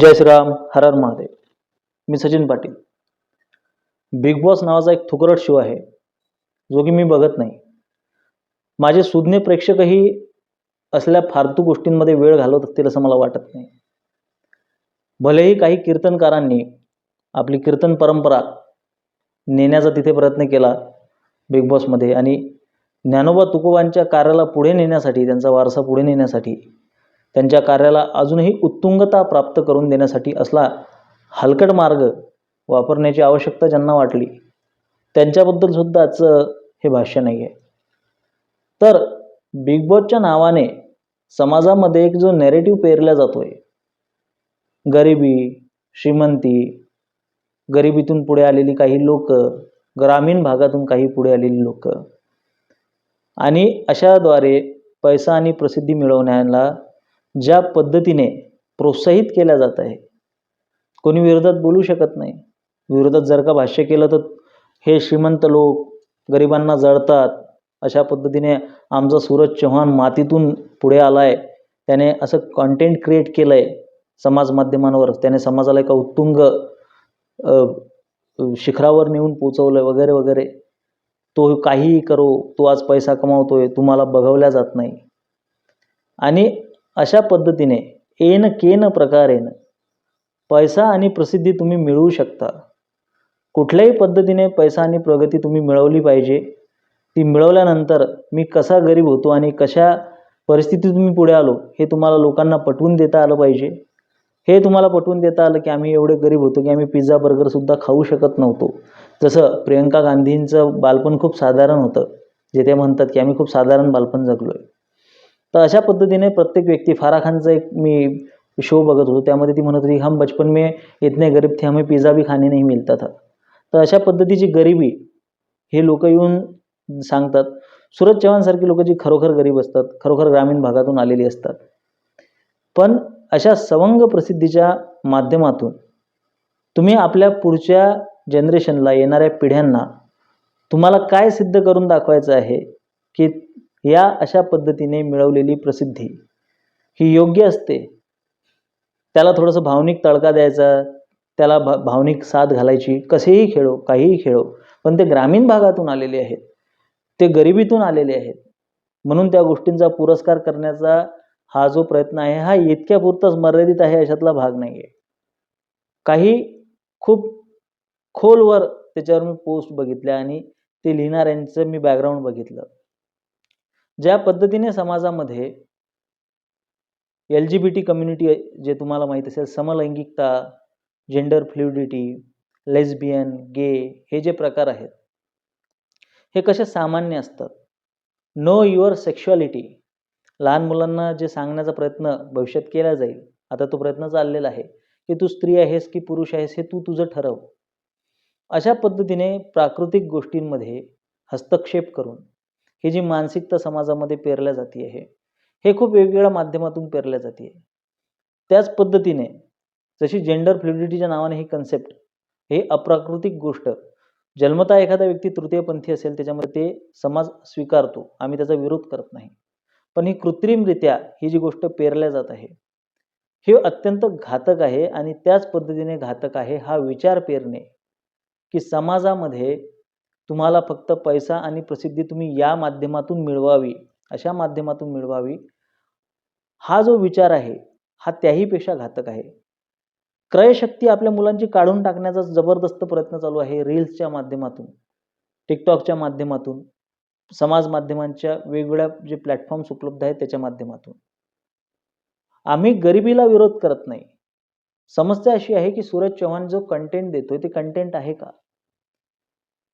जय श्रीराम हर हर महादेव. मी सचिन पाटील. बिग बॉस नावाचा एक थुकरट शो आहे जो की मी बघत नाही. माझे सुज्ञ प्रेक्षकही असल्या फालतू गोष्टींमध्ये वेळ घालवत असतील असं मला वाटत नाही. भलेही काही कीर्तनकारांनी आपली कीर्तन परंपरा नेण्याचा तिथे प्रयत्न केला बिग बॉसमध्ये आणि ज्ञानोबा तुकोबांच्या कार्याला पुढे नेण्यासाठी त्यांचा वारसा पुढे नेण्यासाठी त्यांच्या कार्याला अजूनही उत्तुंगता प्राप्त करून देण्यासाठी असला हलकट मार्ग वापरण्याची आवश्यकता ज्यांना वाटली त्यांच्याबद्दल सुद्धाच हे भाष्य नाही आहे तर बिग बॉसच्या नावाने समाजामध्ये एक जो नेरेटिव्ह पेरला जातोय गरिबी श्रीमंती गरिबीतून पुढे आलेली काही लोक ग्रामीण भागातून काही पुढे आलेली लोक आणि अशाद्वारे पैसा आणि प्रसिद्धी मिळवण्याला ज्या पद्धतीने प्रोत्साहित केल्या जात आहे. कोणी विरोधात बोलू शकत नाही. विरोधात जर का भाष्य केलं तर हे श्रीमंत लोक गरिबांना जळतात. अशा पद्धतीने आमचा सूरज चव्हाण मातीतून पुढे आला आहे त्याने असं कॉन्टेंट क्रिएट केलं आहे समाज माध्यमांवर. त्याने समाजाला एका उत्तुंग शिखरावर नेऊन पोचवलं आहे वगैरे वगैरे. तो काहीही करो तो आज पैसा कमावतोय तुम्हाला बघवल्या जात नाही. आणि अशा पद्धतीने एन केन प्रकारेन पैसा आणि प्रसिद्धी तुम्ही मिळवू शकता. कुठल्याही पद्धतीने पैसा आणि प्रगती तुम्ही मिळवली पाहिजे. ती मिळवल्यानंतर मी कसा गरीब होतो आणि कशा परिस्थितीतून मी पुढे आलो हे तुम्हाला लोकांना पटवून देता आलं पाहिजे. हे तुम्हाला पटवून देता आलं की आम्ही एवढे गरीब होतो की आम्ही पिझ्झा बर्गरसुद्धा खाऊ शकत नव्हतो. जसं प्रियंका गांधींचं बालपण खूप साधारण होतं जे ते म्हणतात की आम्ही खूप साधारण बालपण जगलो आहे तर अशा पद्धतीने प्रत्येक व्यक्ती फारा खानचा एक मी शो बघत होतो. त्यामध्ये ती म्हणत होती हम बचपन में इतने गरीब थे हमें पिझ्झा भी खाने नाही मिलता था. तर अशा पद्धतीची गरिबी हे लोक येऊन सांगतात. सूरज चव्हाणसारखी लोक जी खरोखर गरीब असतात खरोखर ग्रामीण भागातून आलेली असतात. पण अशा सवंग प्रसिद्धीच्या माध्यमातून तुम्ही आपल्या पुढच्या जनरेशनला येणाऱ्या पिढ्यांना तुम्हाला काय सिद्ध करून दाखवायचं आहे की या अशा पद्धतीने मिळवलेली प्रसिद्धी ही योग्य असते. त्याला थोडंसं भावनिक तडका द्यायचा त्याला भा भावनिक साथ घालायची कसेही खेळो काहीही खेळो पण ते ग्रामीण भागातून आलेले आहेत. ते गरिबीतून आलेले आहेत. म्हणून त्या गोष्टींचा पुरस्कार करण्याचा हा जो प्रयत्न आहे हा इतक्या पुरताच मर्यादित आहे अशातला भाग नाही आहे काही खूप खोलवर त्याच्यावर मी पोस्ट बघितल्या आणि ते लिहिणाऱ्यांचं मी बॅकग्राऊंड बघितलं. ज्या पद्धतीने समाजामध्ये L G B T community जे तुम्हाला माहीत असेल समलैंगिकता जेंडर फ्ल्युडिटी लेस्बियन गे हे जे प्रकार आहेत हे कसे सामान्य असतात? नो युअर सेक्शुअलिटी लहान मुलांना जे सांगण्याचा प्रयत्न भविष्यात केला जाईल आता तो प्रयत्न चाललेला आहे की तू स्त्री आहेस की पुरुष आहेस हे तू तुझं ठरव. अशा पद्धतीने प्राकृतिक गोष्टींमध्ये हस्तक्षेप करून ही जी मानसिकता समाजामध्ये पेरल्या जाते आहे हे खूप वेगवेगळ्या माध्यमातून पेरल्या जाते त्याच पद्धतीने जशी जेंडर फ्लुडिटीच्या नावाने ही कन्सेप्ट हे अप्राकृतिक गोष्ट जन्मता एखादा व्यक्ती तृतीयपंथी असेल त्याच्यामध्ये ते समाज स्वीकारतो आम्ही त्याचा विरोध करत नाही. पण ही कृत्रिमरित्या ही जी गोष्ट पेरल्या जात आहे हे अत्यंत घातक आहे आणि त्याच पद्धतीने घातक आहे हा विचार पेरणे की समाजामध्ये तुम्हाला फक्त पैसा आणि प्रसिद्धी तुम्ही या माध्यमातून मिळवावी अशा माध्यमातून मिळवावी हा जो विचार आहे हा त्याहीपेक्षा घातक आहे. क्रयशक्ती आपल्या मुलांची काढून टाकण्याचा जबरदस्त प्रयत्न चालू आहे रील्सच्या माध्यमातून टिकटॉकच्या माध्यमातून समाज माध्यमांच्या वेगवेगळ्या जे प्लॅटफॉर्म्स उपलब्ध आहेत त्याच्या माध्यमातून. आम्ही गरिबीला विरोध करत नाही. समस्या अशी आहे की सूरज चव्हाण जो कंटेंट देतोय ते कंटेंट आहे का?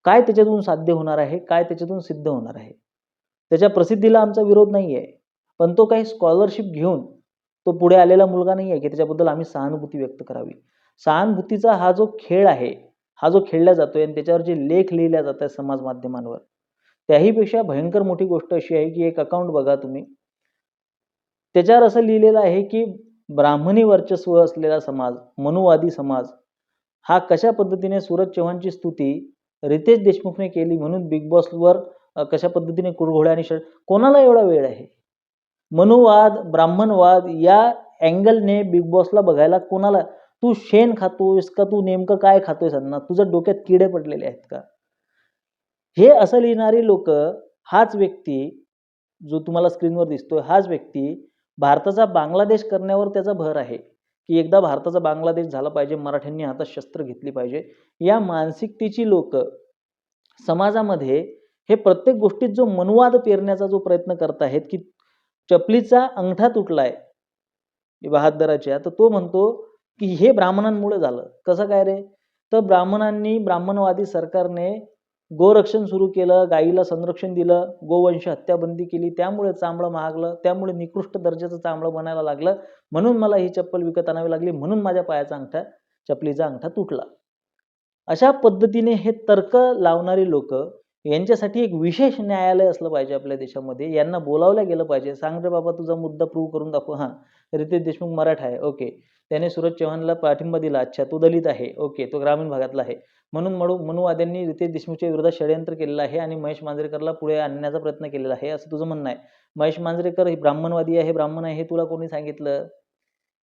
काय त्याच्यातून साध्य होणार आहे? काय त्याच्यातून सिद्ध होणार आहे? त्याच्या प्रसिद्धीला आमचा विरोध नाही आहे पण तो काही स्कॉलरशिप घेऊन तो पुढे आलेला मुलगा नाही आहे की त्याच्याबद्दल आम्ही सहानुभूती व्यक्त करावी. सहानुभूतीचा हा जो खेळ आहे हा जो खेळला जातोय आणि त्याच्यावर जे लेख लिहिल्या जात आहेत समाज माध्यमांवर त्याहीपेक्षा भयंकर मोठी गोष्ट अशी आहे की एक अकाउंट बघा तुम्ही. त्याच्यावर असं लिहिलेलं आहे की ब्राह्मणी वर्चस्व असलेला समाज मनुवादी समाज हा कशा पद्धतीने सूरज चव्हाणची स्तुती रितेश देशमुखने केली म्हणून बिग बॉसवर कशा पद्धतीने कुरघोड्या आणि षड कोणाला एवढा वेळ आहे? मनुवाद ब्राह्मणवाद या अँगलने बिग बॉसला बघायला कोणाला तू शेण खातोयस का तू नेमकं काय खातोयस अन्ना तुझ्या डोक्यात किडे पडलेले आहेत का? हे असं लिहिणारी लोक हाच व्यक्ती जो तुम्हाला स्क्रीनवर दिसतोय हाच व्यक्ती भारताचा बांगलादेश करण्यावर त्याचा भर आहे. की एकदा भारताचा बांगलादेश झाला पाहिजे मराठ्यांनी हातात शस्त्र घेतली पाहिजे. या मानसिकतेची लोक समाजामध्ये हे प्रत्येक गोष्टीत जो मनुवाद पेरण्याचा जो प्रयत्न करत आहेत की चपलीचा अंगठा तुटलाय बहादराच्या तर तो म्हणतो की हे ब्राह्मणांमुळे झालं. कसं काय रे? तर ब्राह्मणांनी ब्राह्मणवादी सरकारने गोरक्षण सुरू केलं गाईला संरक्षण दिलं गोवंश हत्याबंदी केली त्यामुळे चांबळं महागलं त्यामुळे निकृष्ट दर्जाचं चांबळं बनायला लागलं. म्हणून मला ही चप्पल विकत आणावी लागली म्हणून माझ्या पायाचा अंगठा चपलीचा अंगठा तुटला. अशा पद्धतीने हे तर्क लावणारी लोक यांच्यासाठी एक विशेष न्यायालय असलं पाहिजे आपल्या देशामध्ये. यांना बोलावलं गेलं पाहिजे. सांग रे बाबा तुझा मुद्दा प्रूव्ह करून दाखव. हां. रितेश देशमुख मराठा आहे. ओके त्याने सूरज चव्हाणला पाठिंबा दिला. अच्छा तो दलित आहे. ओके तो ग्रामीण भागातला आहे. म्हणून मनु मनुवाद्यांनी रितेश देशमुखच्या विरोधात षडयंत्र केलेलं आहे आणि महेश मांजरेकरला पुढे आणण्याचा प्रयत्न केलेला आहे असं तुझं म्हणणं आहे. महेश मांजरेकर हे ब्राह्मणवादी आहे. ब्राह्मण आहे हे तुला कोणी सांगितलं?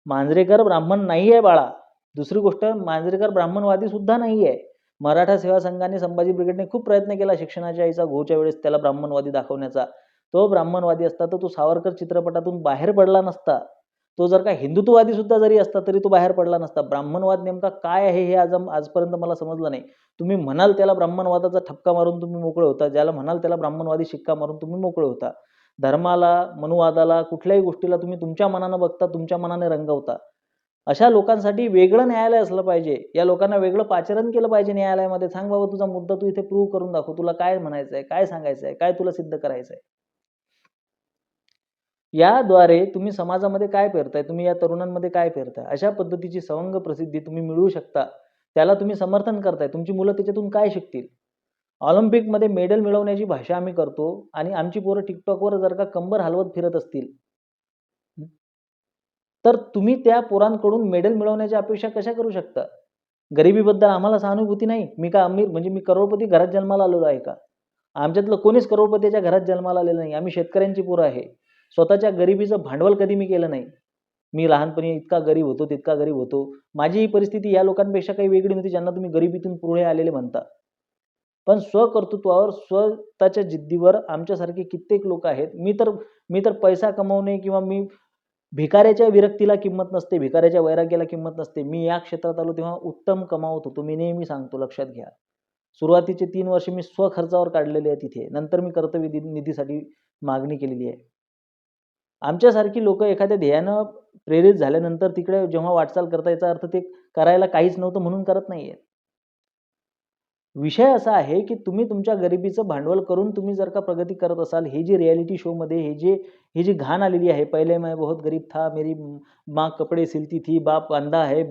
मांजरेकर ब्राह्मण नाही आहे बाळा. दुसरी गोष्ट मांजरेकर ब्राह्मणवादी सुद्धा नाही आहे. मराठा सेवा संघाने संभाजी ब्रिगेडने खूप प्रयत्न केला शिक्षणाच्या आईचा घोच्या वेळेस त्याला ब्राह्मणवादी दाखवण्याचा. तो ब्राह्मणवादी असता तर तो सावरकर चित्रपटातून बाहेर पडला नसता. तो जर का हिंदुत्ववादी सुद्धा जरी असता तरी तो बाहेर पडला नसता. ब्राह्मणवाद नेमका काय आहे हे आज आजपर्यंत मला समजलं नाही. तुम्ही म्हणाल त्याला ब्राह्मणवादाचा ठपका मारून तुम्ही मोकळे होता. ज्याला म्हणाल त्याला ब्राह्मणवादी शिक्का मारून तुम्ही मोकळे होता. धर्माला मनुवादाला कुठल्याही गोष्टीला तुम्ही तुमच्या मनानं बघता तुमच्या मनाने रंगवता. अशा लोकांसाठी वेगळं न्यायालय असलं पाहिजे. या लोकांना वेगळं पाचरण केलं पाहिजे न्यायालयामध्ये. सांग बाबा तुझा मुद्दा तू इथे प्रूव्ह करून दाखव. तुला काय म्हणायचं आहे काय सांगायचं आहे काय तुला सिद्ध करायचं आहे याद्वारे तुम्ही समाजामध्ये काय पेरताय? तुम्ही या तरुणांमध्ये काय पेरताय? अशा पद्धतीची सवंग प्रसिद्धी तुम्ही मिळवू शकता. त्याला तुम्ही समर्थन करताय. तुमची मुलं त्याच्यातून काय शिकतील? ऑलिम्पिकमध्ये मेडल मिळवण्याची भाषा आम्ही करतो आणि आमची पोरं टिकटॉकवर जर का कंबर हलवत फिरत असतील. तर तुम्ही त्या पोरांकडून मेडल मिळवण्याची अपेक्षा कशा करू शकता? गरिबीबद्दल आम्हाला सहानुभूती नाही. मी का अमीर? म्हणजे मी करोडपती घरात जन्माला आलेलो आहे का? आमच्यातलं कोणीच करोडपतीच्या घरात जन्माला आलेलं नाही. आम्ही शेतकऱ्यांची पोरं आहे. स्वतःच्या गरिबीचं भांडवल कधी मी केलं नाही. मी लहानपणी इतका गरीब होतो तितका गरीब होतो. माझी ही परिस्थिती या लोकांपेक्षा काही वेगळी नव्हती ज्यांना तुम्ही गरिबीतून पुढे आलेले म्हणता. पण स्वकर्तृत्वावर स्वतःच्या जिद्दीवर आमच्यासारखे कित्येक लोक आहेत. मी तर मी तर पैसा कमवणे किंवा मी भिकाऱ्याच्या विरक्तीला किंमत नसते भिकाऱ्याच्या वैराग्याला किंमत नसते. मी या क्षेत्रात आलो तेव्हा उत्तम कमावत होतो. मी नेहमी सांगतो लक्षात घ्या. सुरुवातीचे तीन वर्ष मी स्वखर्चावर काढलेले आहे तिथे. नंतर मी कर्तव्य निधीसाठी मागणी केलेली आहे. आमच्यासारखी लोक एखाद्या ध्येयानं प्रेरित झाल्यानंतर तिकडे जेव्हा वाटचाल करता याचा अर्थ ते करायला काहीच नव्हतं म्हणून करत नाही विषय असा आहे की तुम्ही तुमच्या गरिबीचं भांडवल करून तुम्ही जर का प्रगती करत असाल हे जे रियालिटी शोमध्ये हे जे हे जी घाण आलेली आहे पहिले मैं बहुत गरीब था मेरी माँ कपडे सिलती थी बाप अंधा है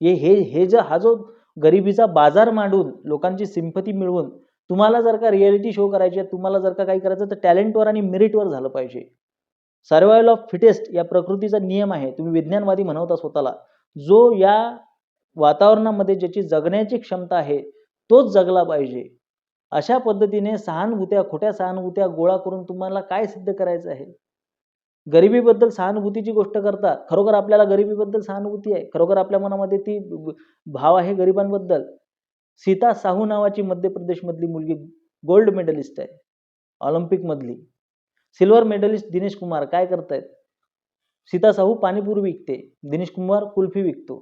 हे हे हे जो हा जो गरिबीचा बाजार मांडून लोकांची सिंपती मिळवून तुम्हाला जर का रियालिटी शो करायचे तुम्हाला जर का काही करायचं तर टॅलेंटवर आणि मेरिटवर झालं पाहिजे. सर्वायवल ऑफ फिटेस्ट या प्रकृतीचा नियम आहे. तुम्ही विज्ञानवादी म्हणवता स्वतःला. जो या वातावरणामध्ये ज्याची जगण्याची क्षमता आहे तोच जगला पाहिजे. अशा पद्धतीने सहानुभूत्या खोट्या सहानुभूत्या गोळा करून तुम्हाला काय सिद्ध करायचं आहे? गरिबीबद्दल सहानुभूतीची गोष्ट करता खरोखर आपल्याला गरिबीबद्दल सहानुभूती आहे? खरोखर आपल्या मनामध्ये ती भाव आहे गरिबांबद्दल? सीता साहू नावाची मध्य प्रदेशमधली मुलगी गोल्ड मेडलिस्ट आहे. ऑलिम्पिकमधली. सिल्वर मेडलिस्ट दिनेश कुमार काय करतायत? सीता साहू पाणीपुरी विकते दिनेश कुमार कुल्फी विकतो.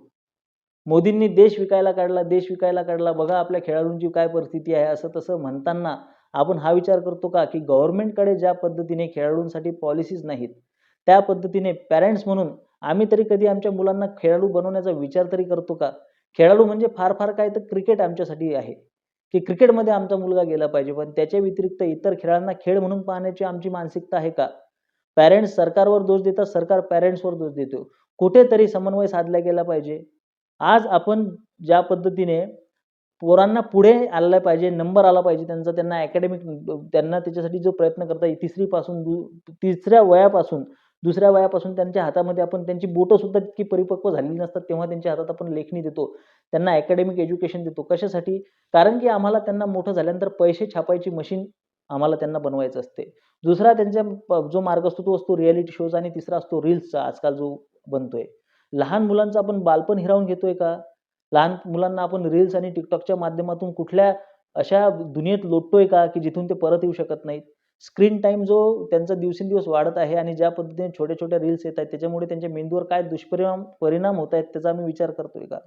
मोदींनी देश विकायला काढला देश विकायला काढला. बघा आपल्या खेळाडूंची काय परिस्थिती आहे असं तसं म्हणताना आपण हा विचार करतो का की गव्हर्नमेंटकडे ज्या पद्धतीने खेळाडूंसाठी पॉलिसीज नाहीत त्या पद्धतीने पॅरेंट्स म्हणून आम्ही तरी कधी आमच्या मुलांना खेळाडू बनवण्याचा विचार तरी करतो का? खेळाडू म्हणजे फार फार काय तर क्रिकेट आमच्यासाठी आहे. की क्रिकेटमध्ये आमचा मुलगा गेला पाहिजे. पण त्याच्या व्यतिरिक्त इतर खेळांना खेळ म्हणून पाहण्याची आमची मानसिकता आहे का? पॅरेंट्स सरकारवर दोष देतात सरकार पॅरेंट्सवर दोष देतो. कुठेतरी समन्वय साधला गेला पाहिजे. आज आपण ज्या पद्धतीने पोरांना पुढे आलं पाहिजे नंबर आला पाहिजे त्यांचा त्यांना अकॅडमिक त्यांना त्याच्यासाठी जो प्रयत्न करता येईल तिसरीपासून दु तिसऱ्या वयापासून दुसऱ्या वयापासून त्यांच्या हातामध्ये आपण त्यांची बोटं सुद्धा तितकी परिपक्व झालेली नसतात तेव्हा त्यांच्या हातात आपण लेखणी देतो त्यांना अकॅडमिक एज्युकेशन देतो. कशासाठी? कारण की आम्हाला त्यांना मोठं झाल्यानंतर पैसे छापायची मशीन आम्हाला त्यांना बनवायचं असते. दुसरा त्यांचा जो मार्ग असतो तो असतो रियालिटी शोज आणि तिसरा असतो रील्सचा आजकाल जो बनतोय. लहान मुलांचं आपण बालपण हिरावून घेतोय का? लहान मुलांना आपण रील्स आणि टिकटॉकच्या माध्यमातून कुठल्या अशा दुनियेत लोटतोय का की जिथून ते परत येऊ शकत नाहीत? स्क्रीन टाईम जो त्यांचा दिवसेंदिवस वाढत आहे आणि ज्या पद्धतीने छोट्या छोट्या रील्स येत आहेत त्याच्यामुळे त्यांच्या मेंदूवर काय दुष्परिणाम परिणाम होत आहेत त्याचा आम्ही विचार करतोय का?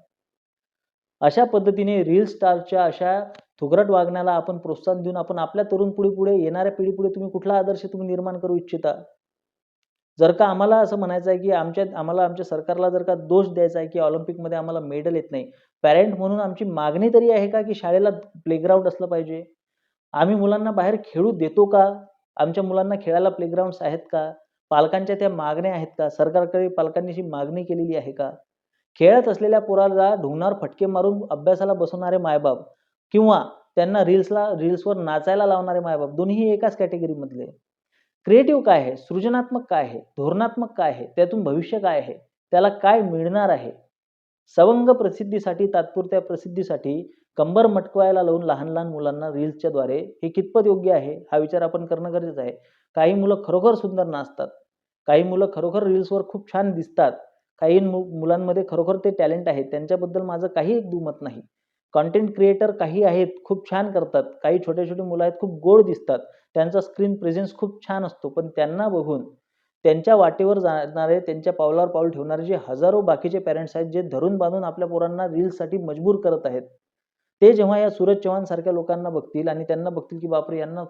अशा पद्धतीने रील स्टारच्या अशा थुगरट वागण्याला आपण प्रोत्साहन देऊन आपण आपल्या तरुण पिढी पुढे येणाऱ्या पिढी पुढे तुम्ही कुठला आदर्श तुम्ही निर्माण करू इच्छिता? जर का आम्हाला असं म्हणायचं आहे की आमच्या आम्हाला आमच्या सरकारला जर का दोष द्यायचा आहे की ऑलिम्पिकमध्ये आम्हाला मेडल येत नाही पॅरेंट म्हणून आमची मागणी तरी आहे का की शाळेला प्लेग्राऊंड असलं पाहिजे? आम्ही मुलांना बाहेर खेळू देतो का? आमच्या मुलांना खेळायला प्लेग्राऊंड्स आहेत का? पालकांच्या त्या मागण्या आहेत का? सरकारकडे पालकांनी अशी मागणी केलेली आहे का? खेळत असलेल्या पोराला ढोंगणावर फटके मारून अभ्यासाला बसवणारे मायबाप किंवा त्यांना रील्सला रील्सवर नाचायला लावणारे मायबाप दोन्ही एकाच कॅटेगरीमधले क्रिएटिव्ह काय आहे? सृजनात्मक काय आहे? धोरणात्मक काय आहे? त्यातून भविष्य काय आहे? त्याला काय मिळणार आहे? सवंग प्रसिद्धीसाठी तात्पुरत्या प्रसिद्धीसाठी कंबर मटकवायला लावून लहान लहान मुलांना रील्सच्या द्वारे हे कितपत योग्य आहे हा विचार आपण करणं गरजेचं आहे. काही मुलं खरोखर सुंदर नाचतात. काही मुलं खरोखर रील्सवर खूप छान दिसतात. काही मु मुलांमध्ये खरोखर ते टॅलेंट आहे त्यांच्याबद्दल माझं काही एक दुमत नाही. कॉन्टेंट क्रिएटर काही आहेत खूप छान करतात. काही छोटे छोटे मुलं आहेत खूप गोड दिसतात. त्यांचा स्क्रीन प्रेझेन्स खूप छान असतो. पण त्यांना बघून त्यांच्या वाटेवर जाणारे त्यांच्या पावलावर पाऊल ठेवणारे जे हजारो बाकीचे पॅरेंट्स आहेत जे धरून बांधून आपल्या पोरांना रील्ससाठी मजबूर करत आहेत. ते जेव्हा या सूरज चव्हाण सारख्या लोकांना बघतील आणि त्यांना बघतील की बापरे यांना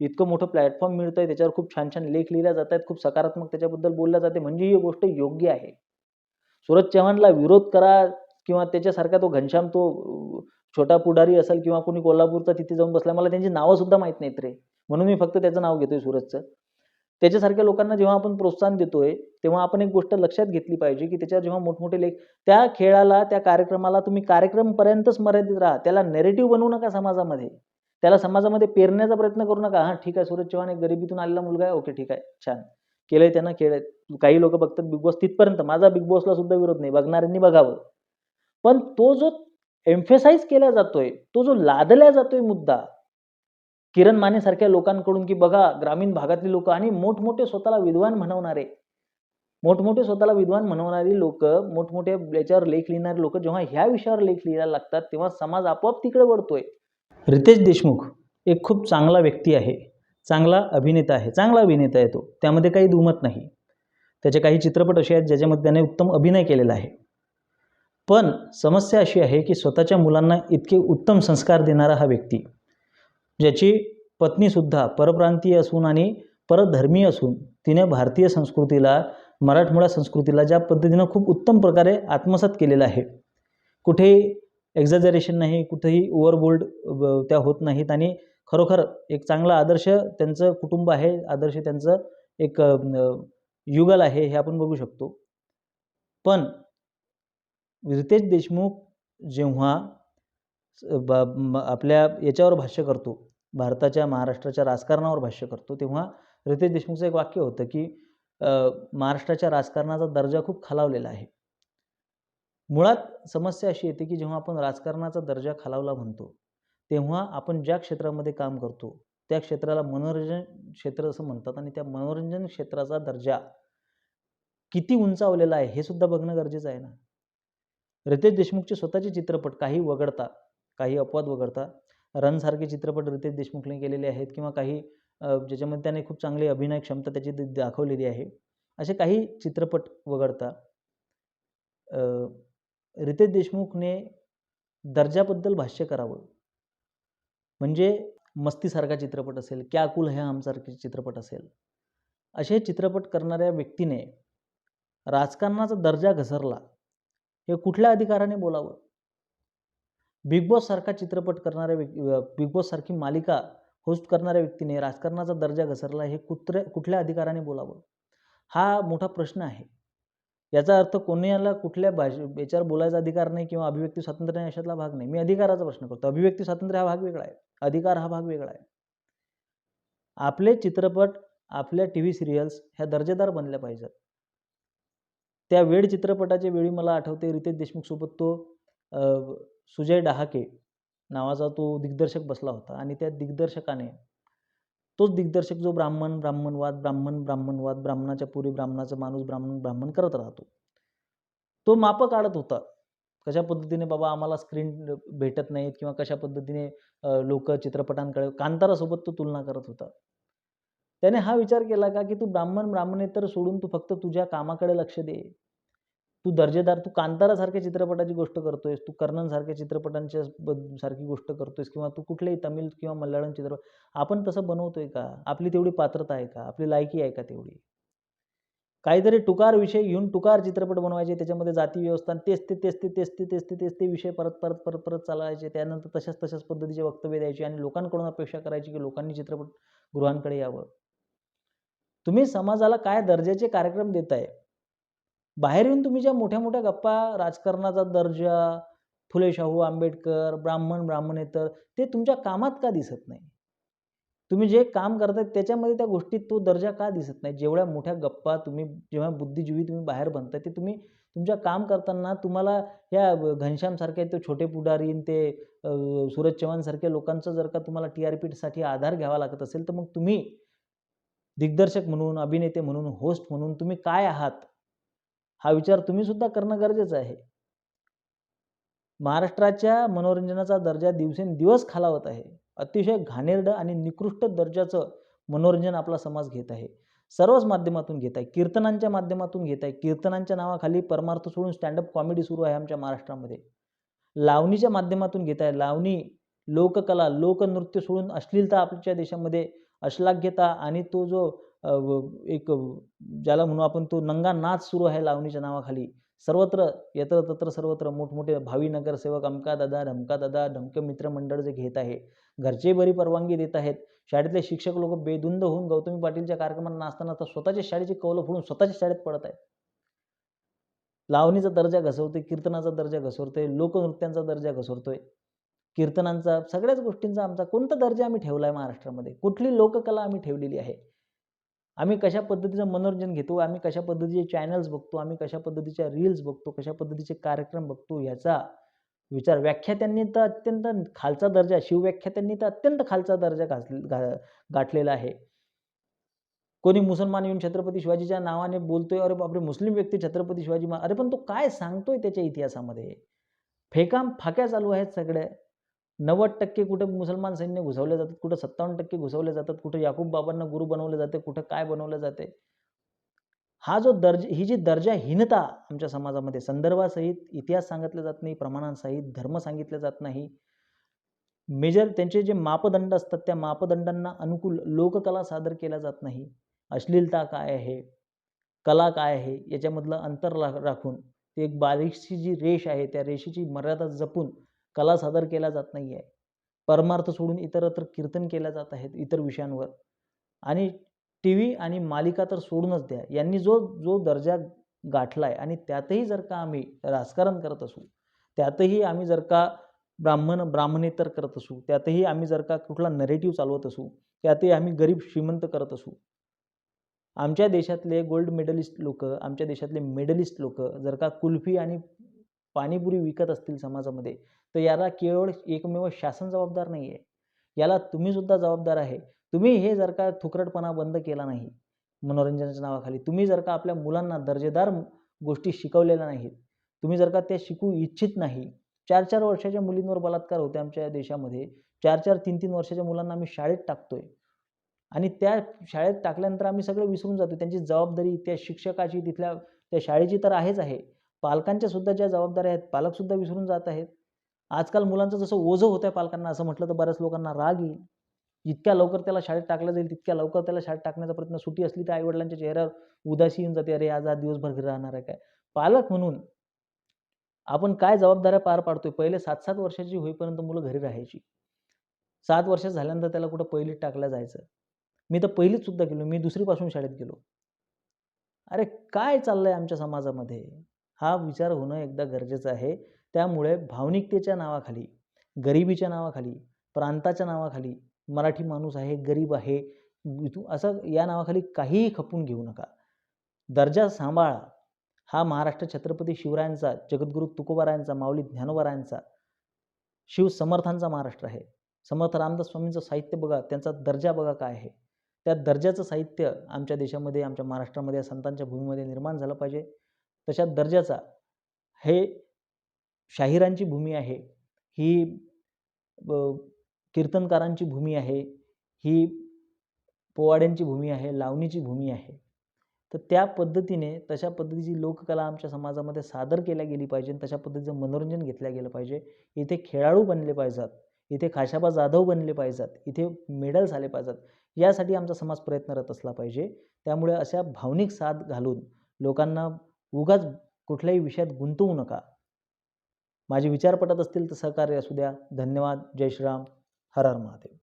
इतकं मोठं प्लॅटफॉर्म मिळतंय त्याच्यावर खूप छान छान लेख लिहिल्या जात आहेत खूप सकारात्मक त्याच्याबद्दल बोलल्या जाते म्हणजे ही गोष्ट योग्य आहे. सूरज चव्हाणला विरोध करा किंवा त्याच्यासारखा तो घनश्याम तो छोटा पुढारी असेल किंवा कोणी कोल्हापूरचा तिथे जाऊन बसला मला त्यांची नावं सुद्धा माहीत नाहीत रे. म्हणून मी फक्त त्याचं नाव घेतोय सूरजचं. त्याच्यासारख्या लोकांना जेव्हा आपण प्रोत्साहन देतोय तेव्हा आपण एक गोष्ट लक्षात घेतली पाहिजे की त्याच्यावर जेव्हा मोठमोठे लेख त्या खेळाला त्या कार्यक्रमाला तुम्ही कार्यक्रमपर्यंतच मर्यादित राहा. त्याला नेरेटिव्ह बनवू नका समाजामध्ये. त्याला समाजामध्ये पेरण्याचा प्रयत्न करू नका. हां ठीक आहे सूरज चव्हाण एक गरिबीतून आलेला मुलगा आहे. ओके ठीक आहे छान. केलंय त्यांना खेळ काही लोक बघतात बिग बॉस तिथपर्यंत. माझा बिग बॉसला सुद्धा विरोध नाही. बघणाऱ्यांनी बघावं. पण तो जो एम्फेसाईज केला जातोय तो जो लादला जातोय मुद्दा किरण मानेसारख्या लोकांकडून की बघा ग्रामीण भागातली लोक आणि मोठमोठे स्वतःला विद्वान म्हणवणारे. मोठमोठे स्वतःला विद्वान म्हणवणारी लोक मोठमोठे याच्यावर लेख लिहिणारे लोक जेव्हा ह्या विषयावर लेख लिहायला लागतात तेव्हा समाज आपोआप तिकडे वळतोय. रितेश देशमुख एक खूप चांगला व्यक्ती आहे चांगला अभिनेता आहे चांगला अभिनेता आहे तो. त्यामध्ये काही दुमत नाही. त्याचे काही चित्रपट असे आहेत ज्याच्यामध्ये त्याने उत्तम अभिनय केलेला आहे. पण समस्या अशी आहे की स्वतःच्या मुलांना इतके उत्तम संस्कार देणारा हा व्यक्ती ज्याची पत्नीसुद्धा परप्रांतीय असून आणि परधर्मीय असून तिने भारतीय संस्कृतीला मराठमोळ्या संस्कृतीला ज्या पद्धतीनं खूप उत्तम प्रकारे आत्मसात केलेलं आहे. कुठेही एक्झॅजरेशन नाही कुठेही ओव्हरबोल्ड त्या होत नाहीत आणि खरोखर एक चांगला आदर्श त्यांचं कुटुंब आहे आदर्श त्यांचं एक युगल आहे हे आपण बघू शकतो. पण रितेश देशमुख जेव्हा आपल्या याच्यावर भाष्य करतो भारताच्या महाराष्ट्राच्या राजकारणावर भाष्य करतो. तेव्हा रितेश देशमुखचं एक वाक्य होतं की महाराष्ट्राच्या राजकारणाचा दर्जा खूप खालावलेला आहे. मुळात समस्या अशी येते की जेव्हा आपण राजकारणाचा दर्जा खालावला म्हणतो तेव्हा आपण ज्या क्षेत्रामध्ये काम करतो त्या क्षेत्राला मनोरंजन क्षेत्र असं म्हणतात आणि त्या मनोरंजन क्षेत्राचा दर्जा किती उंचावलेला आहे हे सुद्धा बघणं गरजेचं आहे ना. रितेश देशमुखचे स्वतःचे चित्रपट काही वगळता काही अपवाद वगळता रनसारखे चित्रपट रितेश देशमुखने केलेले आहेत किंवा काही ज्याच्यामध्ये त्याने खूप चांगली अभिनय क्षमता त्याची द- दाखवलेली आहे. असे काही चित्रपट वगळता रितेश देशमुखने दर्जाबद्दल भाष्य करावं. म्हणजे मस्तीसारखा चित्रपट असेल क्या कुल है हमसारखे चित्रपट असेल. असे चित्रपट करणाऱ्या व्यक्तीने राजकारणाचा दर्जा घसरला हे कुठल्या अधिकाराने बोलावं? बिग बॉससारखा चित्रपट करणाऱ्या व्यक्ती बिग बॉससारखी मालिका होस्ट करणाऱ्या व्यक्तीने राजकारणाचा दर्जा घसरला हे कुत्र कुठल्या अधिकाराने बोलावं? हा मोठा प्रश्न आहे. याचा अर्थ कोणाला कुठल्या भाषे याच्यावर बोलायचा अधिकार नाही किंवा अभिव्यक्ती स्वातंत्र्य नाही अशातला भाग नाही. मी अधिकाराचा प्रश्न करतो. अभिव्यक्ती स्वातंत्र्य हा भाग वेगळा आहे. अधिकार हा भाग वेगळा आहे. आपले चित्रपट आपल्या टी व्ही सिरियल्स ह्या दर्जेदार बनल्या पाहिजेत. त्या वेळ चित्रपटाच्या वेळी मला आठवते रितेश देशमुखसोबत तो सुजय डहाके नावाचा तो दिग्दर्शक बसला होता आणि त्या दिग्दर्शकाने तोच दिग्दर्शक जो ब्राह्मण ब्राह्मणवाद ब्राह्मण ब्राह्मणवाद ब्राह्मणाच्या पुरी ब्राह्मणाचा माणूस ब्राह्मण ब्राह्मण करत राहतो. तो मापं काढत होता. कशा पद्धतीने बाबा आम्हाला स्क्रीन भेटत नाहीत किंवा कशा पद्धतीने लोक चित्रपटांकडे कांतारासोबत तो तुलना करत होता. त्याने हा विचार केला का की तू ब्राह्मण ब्राह्मणेतर सोडून तू फक्त तुझ्या कामाकडे लक्ष दे. तू दर्जेदार तू कांतारासारख्या चित्रपटाची गोष्ट करतोयस तू कर्णनसारख्या चित्रपटांच्या सारखी गोष्ट करतोयस किंवा तू कुठलेही तमिळ किंवा मल्याळम चित्रपट आपण तसं बनवतोय का? आपली तेवढी पात्रता आहे का? आपली लायकी आहे का तेवढी? काहीतरी टुकार विषय घेऊन टुकार चित्रपट बनवायचे त्याच्यामध्ये जाती व्यवस्था आणि तेच ते तेच ते तेच ते तेच ते तेच ते विषय परत परत परत परत चालवायचे. त्यानंतर तशाच तशाच पद्धतीचे वक्तव्य द्यायचे आणि लोकांकडून अपेक्षा करायची की लोकांनी चित्रपट गृहांकडे यावं. तुम्ही समाजाला काय दर्जाचे कार्यक्रम देताय? बाहेर येऊन तुम्ही ज्या मोठ्या मोठ्या गप्पा राजकारणाचा दर्जा फुले शाहू आंबेडकर ब्राह्मण ब्राह्मणेतर ते तुमच्या कामात का दिसत नाही? तुम्ही जे काम करताय त्याच्यामध्ये त्या गोष्टीत तो दर्जा का दिसत नाही? जेवढ्या मोठ्या गप्पा तुम्ही जेव्हा बुद्धिजीवी तुम्ही बाहेर बनताय ते तुम्ही तुमच्या काम करताना तुम्हाला या घनश्यामसारखे ते छोटे पुढारी ते सूरज चव्हाणसारख्या लोकांचं जर का तुम्हाला टी आर पीसाठी आधार घ्यावा लागत असेल तर मग तुम्ही दिग्दर्शक म्हणून अभिनेते म्हणून होस्ट म्हणून तुम्ही काय आहात? हा विचार तुम्ही सुद्धा करणं गरजेचं आहे. महाराष्ट्राच्या मनोरंजनाचा दर्जा दिवसेंदिवस खालावत आहे. अतिशय घाणेरडं आणि निकृष्ट दर्जाचं मनोरंजन आपला समाज घेत आहे. सर्वच माध्यमातून घेत आहे. कीर्तनांच्या माध्यमातून घेत आहे. कीर्तनांच्या नावाखाली परमार्थ सोडून स्टँडअप कॉमेडी सुरू आहे आमच्या महाराष्ट्रामध्ये. लावणीच्या माध्यमातून घेत आहे. लावणी लोककला लोकनृत्य सोडून अश्लीलता आपल्या देशामध्ये अश्लाघ्यता आणि तो जो एक ज्याला म्हणू आपण तो नंगा नाच सुरू आहे लावणीच्या नावाखाली. सर्वत्र यत्र तत्र सर्वत्र मोठमोठे भावी नगरसेवक अमका दादा ढमका दादा ढमके मित्रमंडळ जे घेत आहे. घरचे बरी परवानगी देत आहेत. शाळेतले शिक्षक लोक बेदुंद होऊन गौतमी पाटीलच्या कार्यक्रमात नाचताना तर स्वतःच्या शाळेची कौलं फोडून स्वतःच्या शाळेत पडत आहेत. लावणीचा दर्जा घसरतोय कीर्तनाचा दर्जा घसरतोय लोकनृत्यांचा दर्जा घसरतोय. कीर्तनांचा सगळ्याच गोष्टींचा आमचा कोणता दर्जा आम्ही ठेवला आहे महाराष्ट्रामध्ये? कुठली लोककला आम्ही ठेवलेली आहे? आम्ही कशा पद्धतीचं मनोरंजन घेतो आम्ही कशा पद्धतीचे चॅनल्स बघतो आम्ही कशा पद्धतीच्या रील्स बघतो कशा पद्धतीचे कार्यक्रम बघतो याचा विचार. व्याख्यात्यांनी तर अत्यंत खालचा दर्जा शिवव्याख्यात्यांनी तर अत्यंत खालचा दर्जा घासले गा गाठलेला आहे. कोणी मुसलमान येऊन छत्रपती शिवाजीच्या नावाने बोलतोय अरे बापरे मुस्लिम व्यक्ती छत्रपती शिवाजी अरे पण तो काय सांगतोय त्याच्या इतिहासामध्ये? फेकाम फाक्या चालू आहेत सगळ्या. नव्वद टक्के कुठं मुसलमान सैन्य घुसवले जातात कुठं सत्तावन्न टक्के घुसवले जातात कुठं याकूब बाबांना गुरु बनवले जाते कुठं काय बनवलं जाते. हा जो दर्ज ही जी दर्जाहीनता आमच्या समाजामध्ये संदर्भासहित इतिहास सांगितला जात नाही प्रमाणांसहित धर्म सांगितले जात नाही मेजर त्यांचे जे मापदंड असतात त्या मापदंडांना अनुकूल लोककला सादर केल्या जात नाही. अश्लीलता काय आहे? कला काय आहे? याच्यामधलं अंतर रा- राखून ते एक बारीकशी जी रेष आहे त्या रेषेची मर्यादा जपून कला सादर केल्या जात नाही आहे परमार्थ सोडून इतरत्र कीर्तन केल्या जात आहेत इतर विषयांवर. आणि टी व्ही आणि मालिका तर सोडूनच द्या. यांनी जो जो दर्जा गाठला आहे आणि त्यातही जर का आम्ही राजकारण करत असू त्यातही आम्ही जर का ब्राह्मण ब्राह्मणेतर करत असू त्यातही आम्ही जर का कुठला नरेटिव्ह चालवत असू त्यातही आम्ही गरीब श्रीमंत करत असू. आमच्या देशातले गोल्ड मेडलिस्ट लोक आमच्या देशातले मेडलिस्ट लोक जर का कुल्फी आणि पाणीपुरी विकत असतील समाजामध्ये तर याला केवळ एकमेव शासन जबाबदार नाही आहे याला तुम्ही सुद्धा जबाबदार आहे. तुम्ही हे जर का थुकरटपणा बंद केला नाही मनोरंजनाच्या नावाखाली तुम्ही जर का आपल्या मुलांना दर्जेदार गोष्टी शिकवलेल्या नाहीत तुम्ही जर का त्या शिकू इच्छित नाही चार चार वर्षाच्या मुलींवर बलात्कार होते आमच्या देशामध्ये चार चार तीन तीन वर्षाच्या मुलांना आम्ही शाळेत टाकतोय. आणि त्या शाळेत टाकल्यानंतर आम्ही सगळं विसरून जातो त्यांची जबाबदारी त्या शिक्षकाची तिथल्या त्या शाळेची तर आहेच आहे. पालकांच्या सुद्धा ज्या जबाबदाऱ्या आहेत पालकसुद्धा विसरून जात आहेत. आजकाल मुलांचं जसं ओझं होतं आहे पालकांना असं म्हटलं तर बऱ्याच लोकांना राग येईल. जितक्या लवकर त्याला शाळेत टाकलं जाईल तितक्या लवकर त्याला शाळेत टाकण्याचा प्रयत्न सुटी असली तर आईवडिलांच्या चेहऱ्यावर उदासी येऊन जाते अरे आज आज दिवसभर घरी राहणार आहे काय? पालक म्हणून आपण काय जबाबदाऱ्या पार पाडतोय? पहिले सात सात वर्षाची होईपर्यंत मुलं घरी राहायची. सात वर्ष झाल्यानंतर त्याला कुठं पहिलीत टाकलं जायचं? मी तर पहिलीच सुद्धा गेलो मी दुसरीपासून शाळेत गेलो. अरे काय चाललंय आमच्या समाजामध्ये? हा विचार होणं एकदा गरजेचं आहे. त्यामुळे भावनिकतेच्या नावाखाली गरिबीच्या नावाखाली प्रांताच्या नावाखाली मराठी माणूस आहे गरीब आहे इथू- असं या नावाखाली काहीही खपून घेऊ नका. दर्जा सांभाळा. हा महाराष्ट्र छत्रपती शिवरायांचा जगद्गुरू तुकोबारायांचा माऊली ज्ञानोबारायांचा शिव समर्थांचा महाराष्ट्र आहे. समर्थ रामदास स्वामींचं साहित्य बघा त्यांचा दर्जा बघा काय आहे. त्या दर्जाचं साहित्य आमच्या देशामध्ये आमच्या महाराष्ट्रामध्ये संतांच्या भूमीमध्ये निर्माण झालं पाहिजे. तशा दर्जाचा हे शाहिरांची भूमी आहे ही ब कीर्तनकारांची भूमी आहे ही पोवाड्यांची भूमी आहे लावणीची भूमी आहे. तर त्या पद्धतीने तशा पद्धतीची लोककला आमच्या समाजामध्ये सादर केल्या गेली पाहिजे आणि तशा पद्धतीचं मनोरंजन घेतल्या गेलं पाहिजे. इथे खेळाडू बनले पाहिजेत इथे खाशाबा जाधव बनले पाहिजेत इथे मेडल्स आले पाहिजेत यासाठी आमचा समाज प्रयत्नरत असला पाहिजे. त्यामुळे अशा भावनिक साथ घालून लोकांना उगाच कुठल्याही विषयात गुंतवू नका. माझे विचार पटत असतील तर सहकार्य असू द्या. धन्यवाद. जय श्रीराम. हर हर महादेव.